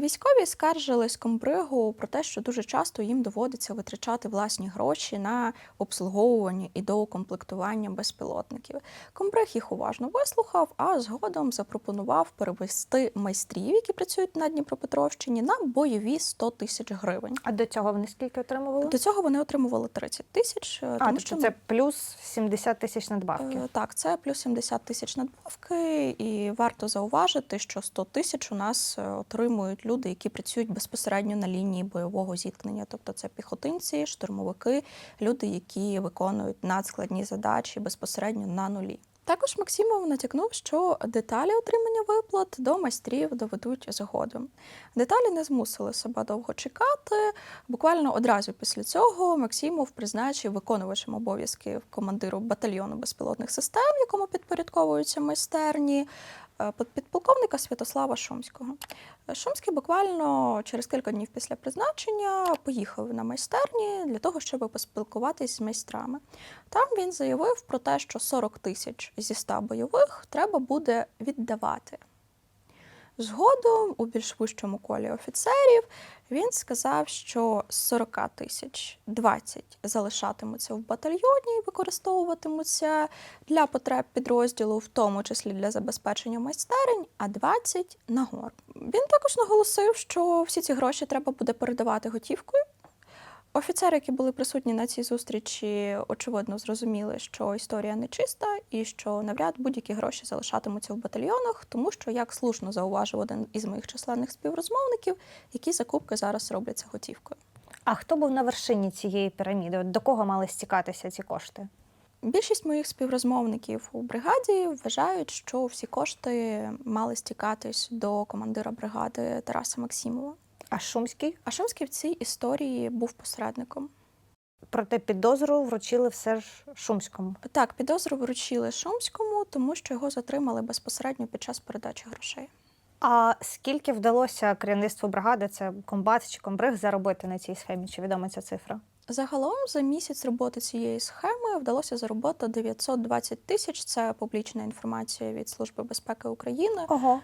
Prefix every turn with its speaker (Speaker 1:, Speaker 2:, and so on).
Speaker 1: Військові скаржились комбригу про те, що дуже часто їм доводиться витрачати власні гроші на обслуговування і доукомплектування безпілотників. Комбриг їх уважно вислухав, а згодом запропонував перевести майстрів, які працюють на Дніпропетровщині, на бойові 100 тисяч гривень.
Speaker 2: А до цього вони скільки отримували?
Speaker 1: До цього вони отримували 30 тисяч,
Speaker 2: а,
Speaker 1: тому
Speaker 2: тобто
Speaker 1: що
Speaker 2: це плюс 70 тисяч надбавки.
Speaker 1: Е, Так, це плюс 70 тисяч надбавки, і варто зауважити, що 100 тисяч у нас е, отримують люди, які працюють безпосередньо на лінії бойового зіткнення. Тобто це піхотинці, штурмовики, люди, які виконують надскладні задачі безпосередньо на нулі. Також Максимов натякнув, що деталі отримання виплат до майстрів доведуть згодом. Деталі не змусили себе довго чекати. Буквально одразу після цього Максимов призначив виконувачем обов'язків командиру батальйону безпілотних систем, якому підпорядковуються майстерні, підполковника Святослава Шумського. Е, Шумський буквально через кілька днів після призначення поїхав на майстерні для того, щоб поспілкуватись з майстрами. Там він заявив про те, що 40 тисяч зі 100 бойових треба буде віддавати. Згодом, у більш вищому колі офіцерів, він сказав, що з 40 тисяч 20 залишатимуться в батальйоні і використовуватимуться для потреб підрозділу, в тому числі для забезпечення майстерень, а 20 на гор. Він також наголосив, що всі ці гроші треба буде передавати готівкою. Офіцери, які були присутні на цій зустрічі, очевидно зрозуміли, що історія нечиста і що навряд будь-які гроші залишатимуться в батальйонах, тому що, як слушно зауважив один із моїх численних співрозмовників, які закупки зараз робляться готівкою.
Speaker 2: А хто був на вершині цієї піраміди? От До кого мали стікатися ці кошти?
Speaker 1: Більшість моїх співрозмовників у бригаді вважають, що всі кошти мали стікатись до командира бригади Тараса Максимова.
Speaker 2: А Шумський?
Speaker 1: А Шумський в цій історії був посередником.
Speaker 2: Проте підозру вручили все ж Шумському.
Speaker 1: Так, підозру вручили Шумському, тому що його затримали безпосередньо під час передачі грошей.
Speaker 2: А скільки вдалося керівництву бригади, це комбат чи комбриг, заробити на цій схемі? Чи відома ця цифра?
Speaker 1: Загалом за місяць роботи цієї схеми вдалося заробити 920 тисяч. Це публічна інформація від Служби безпеки України.
Speaker 2: Ого.